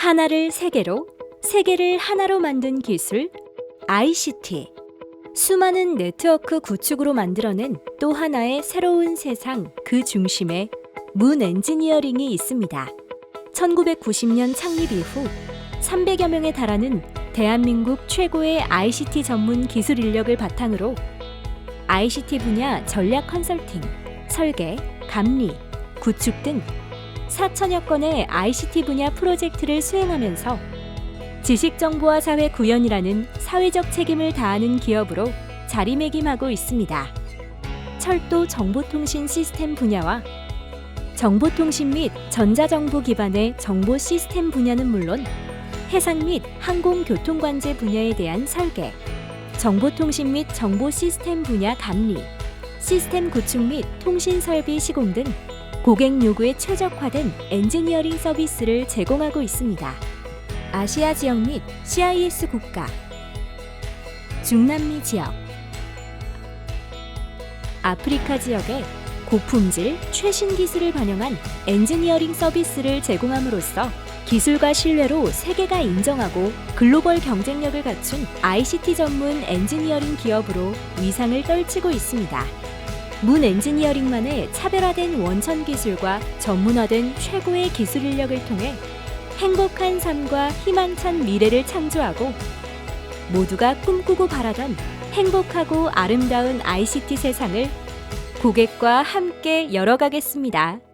하나를 세 개로, 세 개를 하나로 만든 기술 ICT. 수많은 네트워크 구축으로 만들어낸 또 하나의 새로운 세상 그 중심에 문 엔지니어링이 있습니다. 1990년 창립 이후 300여 명에 달하는 대한민국 최고의 ICT 전문 기술 인력을 바탕으로 ICT 분야 전략 컨설팅, 설계, 감리, 구축 등 4천여 건의 ICT 분야 프로젝트를 수행하면서 지식정보화 사회 구현이라는 사회적 책임을 다하는 기업으로 자리매김하고 있습니다. 철도 정보통신 시스템 분야와 정보통신 및 전자정보 기반의 정보 시스템 분야는 물론 해상 및 항공교통관제 분야에 대한 설계, 정보통신 및 정보 시스템 분야 감리, 시스템 구축 및 통신 설비 시공 등 고객 요구에 최적화된 엔지니어링 서비스를 제공하고 있습니다. 아시아 지역 및 CIS 국가, 중남미 지역, 아프리카 지역에 고품질 최신 기술을 반영한 엔지니어링 서비스를 제공함으로써 기술과 신뢰로 세계가 인정하고 글로벌 경쟁력을 갖춘 ICT 전문 엔지니어링 기업으로 위상을 떨치고 있습니다. 문 엔지니어링만의 차별화된 원천 기술과 전문화된 최고의 기술 인력을 통해 행복한 삶과 희망찬 미래를 창조하고 모두가 꿈꾸고 바라던 행복하고 아름다운 ICT 세상을 고객과 함께 열어가겠습니다.